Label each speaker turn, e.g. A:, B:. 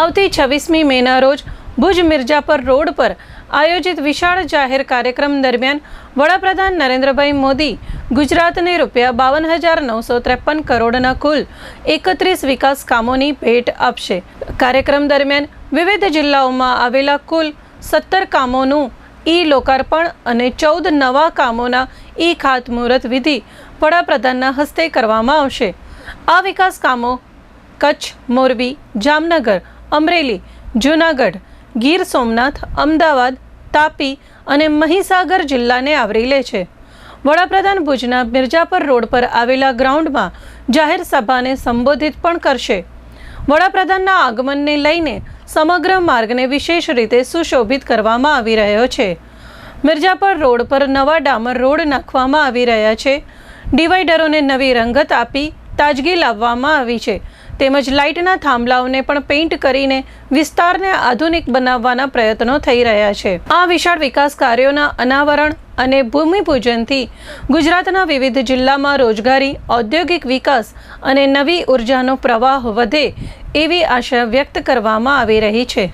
A: આવતી છવ્વીસમી મેના રોજ ભુજ મિર્જાપર રોડ પર આયોજિત વિશાળ જાહેર કાર્યક્રમ દરમિયાન વડાપ્રધાન નરેન્દ્રભાઈ મોદી ગુજરાતને રૂપિયા બાવન હજાર નવસો ત્રેપન કરોડના કુલ એકત્રીસ વિકાસ કામોની ભેટ આપશે. કાર્યક્રમ દરમિયાન વિવિધ જિલ્લાઓમાં આવેલા કુલ સત્તર કામોનું ઈ લોકાર્પણ અને ચૌદ નવા કામોના ઈ ખાતમુહૂર્ત વિધિ વડાપ્રધાનના હસ્તે કરવામાં આવશે. આ વિકાસ કામો કચ્છ, મોરબી, જામનગર અમરેલી, જૂનાગઢ, ગીર સોમનાથ, અમદાવાદ, તાપી અને મહીસાગર જિલ્લાને આવરી લે છે. વડાપ્રધાન ભુજના મિર્જાપર રોડ પર આવેલા ગ્રાઉન્ડમાં જાહેર સભાને સંબોધિત પણ કરશે. વડાપ્રધાનના આગમનને લઈને સમગ્ર માર્ગને વિશેષ રીતે સુશોભિત કરવામાં આવી રહ્યો છે. મિર્જાપર રોડ પર નવા ડામર રોડ નાખવામાં આવી રહ્યા છે. ડિવાઈડરોને નવી રંગત આપી તાજગી લાવવામાં આવી છે. તેમજ લાઇટના થાંભલાઓને પણ પેઇન્ટ કરીને વિસ્તારને આધુનિક બનાવવાના પ્રયત્નો થઈ રહ્યા છે. આ વિશાળ વિકાસ કાર્યોના અનાવરણ અને ભૂમિપૂજનથી ગુજરાતના વિવિધ જિલ્લામાં રોજગારી, ઔદ્યોગિક વિકાસ અને નવી ઉર્જાનો પ્રવાહ વધે એવી આશા વ્યક્ત કરવામાં આવી રહી છે.